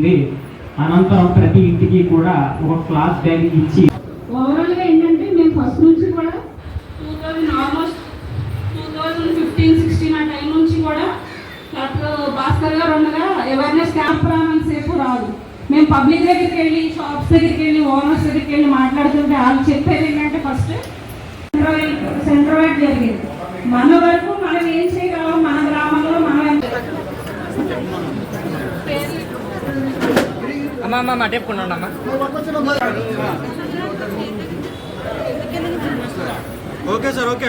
జరుగుతుంది అనంతరం ప్రతి ఇంటికి కూడా ఒక క్లాస్ బ్యాగ్ ఇచ్చి ఓవరాల్గా ఏంటంటే మేము ఫస్ట్ నుంచి కూడా two thousand almost two thousand fifteen sixteen ఆ టైం నుంచి కూడా అప్పుడు భాస్కర్ గారు ఉండగా అవేర్నెస్ క్యాంప్ రానంత సేపు రాదు. మేము పబ్లిక్ దగ్గరికి వెళ్ళి షాప్స్ దగ్గరికి వెళ్ళి ఓనర్స్ దగ్గరికి వెళ్ళి మాట్లాడుతుంటే వాళ్ళు చెప్పేది ఏంటంటే ఫస్ట్ సెంట్రవైట్ జరిగేది. మన వరకు ఏం చేయగలం మన గ్రామంలో మనం ఎంత అమ్మ. అమ్మ అమ్మ. టెప్పుకున్నాను అమ్మ okay sir okay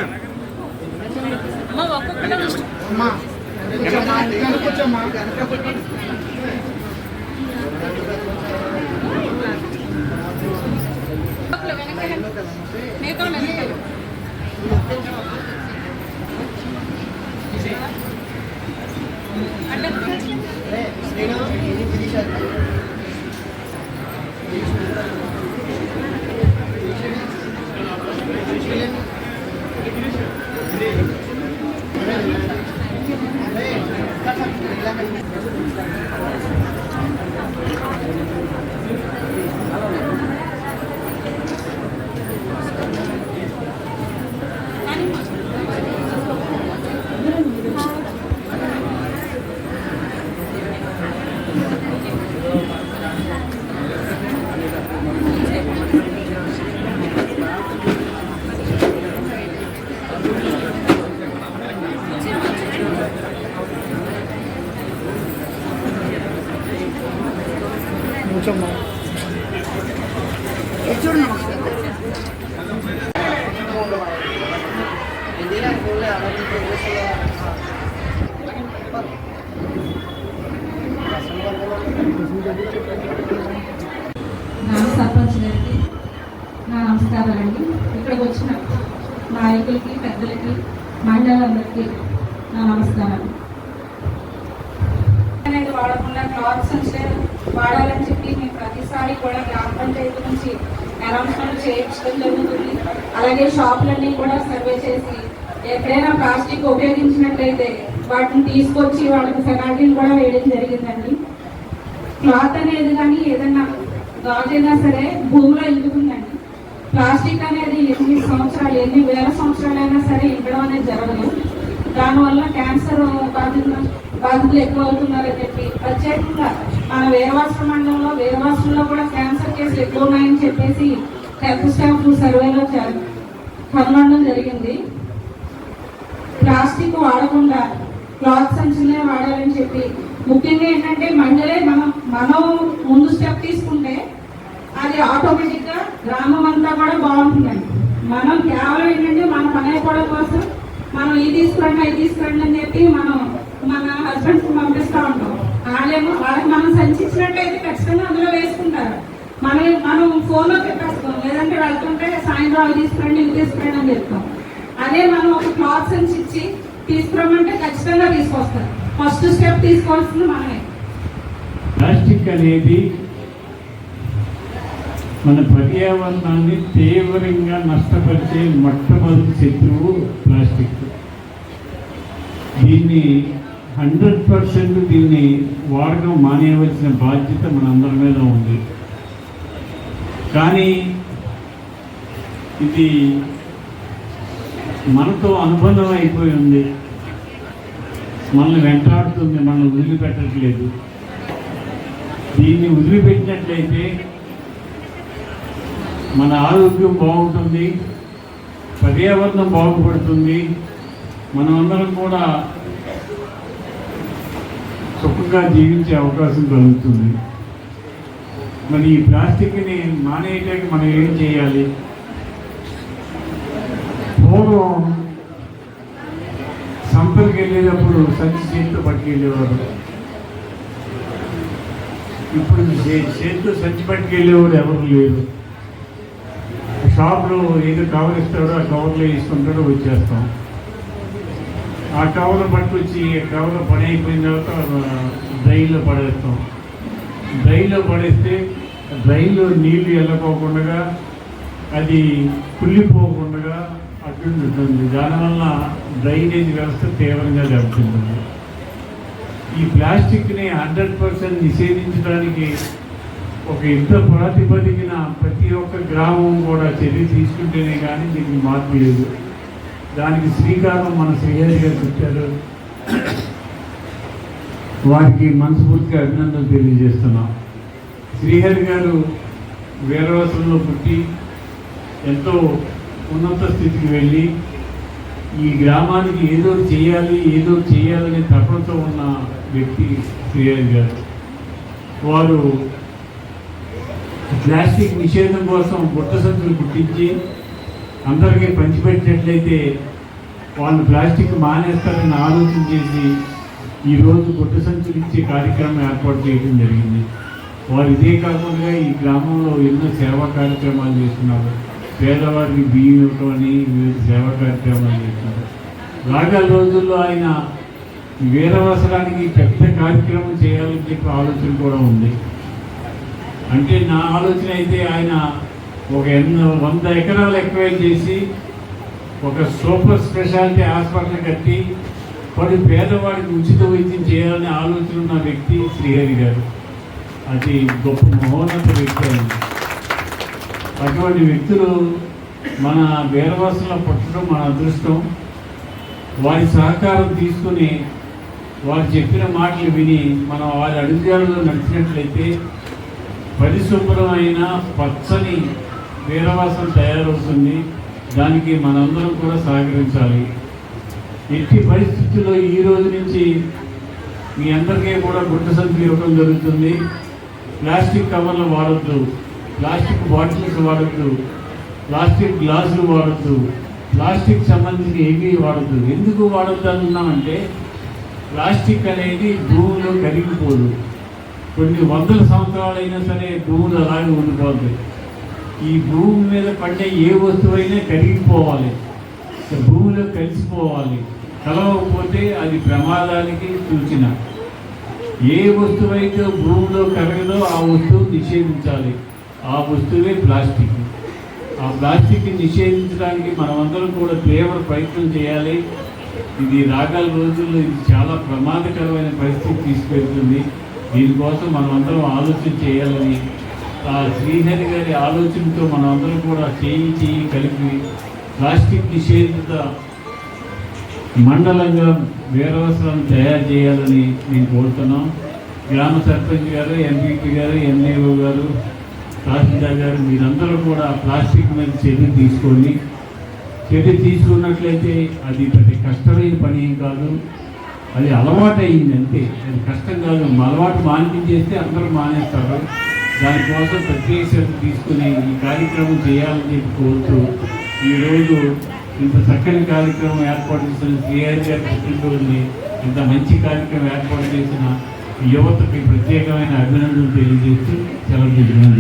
నా సర్పంచ్ గారికి నా నమస్కారాలండి. ఇక్కడికి వచ్చిన నాయకులకి పెద్దలకి మహిళలందరికీ నా నమస్కారాలు. వాడకుండా క్లాత్స్ వాడాలని చెప్పి కూడా గ్రామ పంచాయతీ నుంచి అనౌన్స్మెంట్ చేయించడం జరుగుతుంది. అలాగే షాపులన్నీ కూడా సర్వే చేసి ఎక్కడైనా ప్లాస్టిక్ ఉపయోగించినట్లయితే వాటిని తీసుకొచ్చి వాళ్ళకి పెనాల్టీని కూడా వేయడం జరిగిందండి. క్లాత్ అనేది కానీ ఏదైనా గాజైనా సరే భూమిలో ఇంకుతుందండి ప్లాస్టిక్ అనేది ఎన్ని సంవత్సరాలు ఎన్ని వేల సంవత్సరాలైనా సరే ఇంకడం అనేది జరగదు దానివల్ల క్యాన్సర్ బాధితులు బాధితులు ఎక్కువ అవుతున్నారని చెప్పి ప్రత్యేకంగా మన వేరవాసుల మండలంలో వేరవాసుల్లో కూడా క్యాన్సర్ కేసులు ఎక్కువ ఉన్నాయని చెప్పేసి హెల్త్ స్టాఫ్ సర్వేలో కనుగొనడం జరిగింది. ప్లాస్టిక్ వాడకుండా క్లాత్ సంచులే వాడాలని చెప్పి ముఖ్యంగా ఏంటంటే మహిళలే మనం మనం ముందు స్టెప్ తీసుకుంటే అది ఆటోమేటిక్గా గ్రామం అంతా కూడా బాగుంటుందండి. మనం కేవలం ఏంటంటే మన పని అయిపోవడం కోసం మనం ఇది తీసుకురండి అది తీసుకురండి అని చెప్పి మనం మన హస్బెండ్స్ పంపిస్తూ ఉంటాం. వాళ్ళేమో వాళ్ళకి మనం సంచిచ్చినట్టయితే ఖచ్చితంగా అందులో వేసుకుంటారు. మనం మనం ఫోన్లో చెప్పేస్తాం. లేదంటే వెళ్తుంటే సాయంత్రం అవి తీసుకురండి ఇవి తీసుకురండి అని చెప్తాం. అదే మనం ఒక క్లాత్ సంచిచ్చి తీసుకురమ్మంటే ఖచ్చితంగా తీసుకొస్తారు. ఫస్ట్ స్టెప్ తీసుకోవాల్సింది మనమే. ప్లాస్టిక్ అనేది మన పర్యావరణాన్ని తీవ్రంగా నష్టపరిచే మొట్టమొదటి శత్రువు ప్లాస్టిక్. దీన్ని హండ్రెడ్ పర్సెంట్ దీన్ని వాడకం మానేయవలసిన బాధ్యత మనందరి మీద ఉంది. కానీ ఇది మనతో అనుబంధం అయిపోయి ఉంది. మనల్ని వెంటాడుతుంది మనల్ని వదిలిపెట్టట్లేదు. దీన్ని వదిలిపెట్టినట్లయితే మన ఆరోగ్యం బాగుంటుంది పర్యావరణం బాగుపడుతుంది. మనమందరం కూడా సుఖంగా జీవించే అవకాశం కలుగుతుంది. మరి ఈ ప్లాస్టిక్ని మానేయటానికి మనం ఏం చేయాలి? పూర్వం సంపదకి వెళ్ళేటప్పుడు సంచి చేతితో పట్టుకెళ్ళేవారు. ఇప్పుడు చేతితో సంచి పట్టుకెళ్ళేవాడు ఎవరు లేరు. షాప్లో ఏదో కవర్ ఇస్తాడో ఆ కవర్లో వేసుకుంటాడో వచ్చేస్తాం. ఆ టవల పట్టుకొచ్చి ఆ కవర్ పని అయిపోయిన తర్వాత డ్రైలో పడేస్తాం. డ్రైలో పడేస్తే డ్రైలో నీళ్ళు వెళ్ళకోకుండా అది కుళ్ళిపోకుండా అట్టుంటుంది దానివల్ల డ్రైనేజ్ వ్యవస్థ తీవ్రంగా దెబ్బతింటుంది. ఈ ప్లాస్టిక్ని హండ్రెడ్ పర్సెంట్ నిషేధించడానికి ఒక యుద్ధ ప్రాతిపదికన ప్రతి ఒక్క గ్రామం కూడా చర్య తీసుకుంటేనే కానీ దీనికి మార్పు లేదు. దానికి శ్రీకారం మన శ్రీహరి గారు చుట్టారు వారికి మనస్ఫూర్తిగా అభినందనలు తెలియజేస్తున్నాం. శ్రీహరి గారు వీరవసంలో పుట్టి ఎంతో ఉన్నత స్థితికి వెళ్ళి ఈ గ్రామానికి ఏదో చేయాలి ఏదో చేయాలనే తపనతో ఉన్న వ్యక్తి శ్రీహరి గారు. వారు ప్లాస్టిక్ నిషేధం కోసం బుట్ట సంచులు పుట్టించి అందరికీ పంచిపెట్టినట్లయితే వాళ్ళు ప్లాస్టిక్ మానేస్తారని ఆలోచన చేసి ఈరోజు బుట్ట సంచులు ఇచ్చే కార్యక్రమం ఏర్పాటు చేయడం జరిగింది. వారు ఇదే కాకుండా ఈ గ్రామంలో ఎన్నో సేవా కార్యక్రమాలు చేస్తున్నారు. పేదవారికి బియ్యం ఇవ్వటం అని వివిధ సేవా కార్యక్రమాలు చేస్తున్నారు. రాగల రోజుల్లో ఆయన వీరవసరానికి పెద్ద కార్యక్రమం చేయాలని చెప్పి ఆలోచన కూడా ఉంది. అంటే నా ఆలోచన అయితే ఆయన ఒక ఎన్నో వంద ఎకరాలు ఎక్వైర్ చేసి ఒక సూపర్ స్పెషాలిటీ హాస్పిటల్ కట్టి పది పేదవాడికి ఉచిత వైద్యం చేయాలనే ఆలోచన ఉన్న వ్యక్తి శ్రీహరి గారు. అది గొప్ప మహోన్నత వ్యక్తి అండి అటువంటి వ్యక్తులు మన వేరవాసంలో పుట్టడం మన అదృష్టం. వారి సహకారం తీసుకుని వారు చెప్పిన మాటలు విని మనం వారి అడుగుజాడలో నడిచినట్లయితే పరిశుభ్రమైన పచ్చని వీరవాసం తయారవుతుంది. దానికి మనందరం కూడా సహకరించాలి. ఎట్టి పరిస్థితుల్లో ఈ రోజు నుంచి మీ అందరికీ కూడా గుడ్డ సంఖ్య ఇవ్వడం జరుగుతుంది. ప్లాస్టిక్ కవర్లు వాడద్దు. ప్లాస్టిక్ బాటిల్స్ వాడద్దు. ప్లాస్టిక్ గ్లాసులు వాడద్దు. ప్లాస్టిక్ సంబంధించి ఏమీ వాడద్దు. ఎందుకు వాడద్దు అంటున్నామంటే ప్లాస్టిక్ అనేది భూమిలో కరిగిపోదు. కొన్ని వందల సంవత్సరాలైనా సరే భూములు అలాగే ఉండిపోతుంది ఈ భూమి మీద పడ్డ ఏ వస్తువైనా కరిగిపోవాలి. భూమిలో కలిసిపోవాలి. కలవకపోతే అది ప్రమాదానికి సూచన. ఏ వస్తువైతే భూమిలో కరగదో ఆ వస్తువు నిషేధించాలి. ఆ వస్తువే ప్లాస్టిక్. ఆ ప్లాస్టిక్ నిషేధించడానికి మనమందరం కూడా తీవ్ర ప్రయత్నం చేయాలి. ఇది రాగల రోజుల్లో ఇది చాలా ప్రమాదకరమైన పరిస్థితి తీసుకెళ్తుంది. దీనికోసం మనమందరం ఆలోచన చేయాలని శ్రీహరి గారి ఆలోచనతో మనమందరం కూడా చేయి చేయి కలిపి ప్లాస్టిక్ నిషేధిత మండలంగా వీరవసరాలను తయారు చేయాలని నేను కోరుతున్నాం. గ్రామ సర్పంచ్ గారు ఎంపీపీ గారు ఎంఏఓ గారు తహసీల్దార్ గారు మీరందరూ కూడా ప్లాస్టిక్ మీద చర్య తీసుకొని చర్య తీసుకున్నట్లయితే అది ప్రతి కష్టమైన పని ఏం కాదు. అది అలవాటు అయింది అంతే. అది కష్టం కాదు. అలవాటు మానిపించేస్తే అందరూ మానేస్తారు. దానికోసం ప్రత్యేక శ్రద్ధ తీసుకుని ఈ కార్యక్రమం చేయాలని చెప్పి కోరుతూ ఈరోజు ఇంత చక్కని కార్యక్రమం ఏర్పాటు చేసిన శ్రీహరి గారి పుట్టినరోజుని ఇంత మంచి కార్యక్రమం ఏర్పాటు చేసిన యువతకి ప్రత్యేకమైన అభినందనలు తెలియజేస్తూ సెలవు తీసుకుని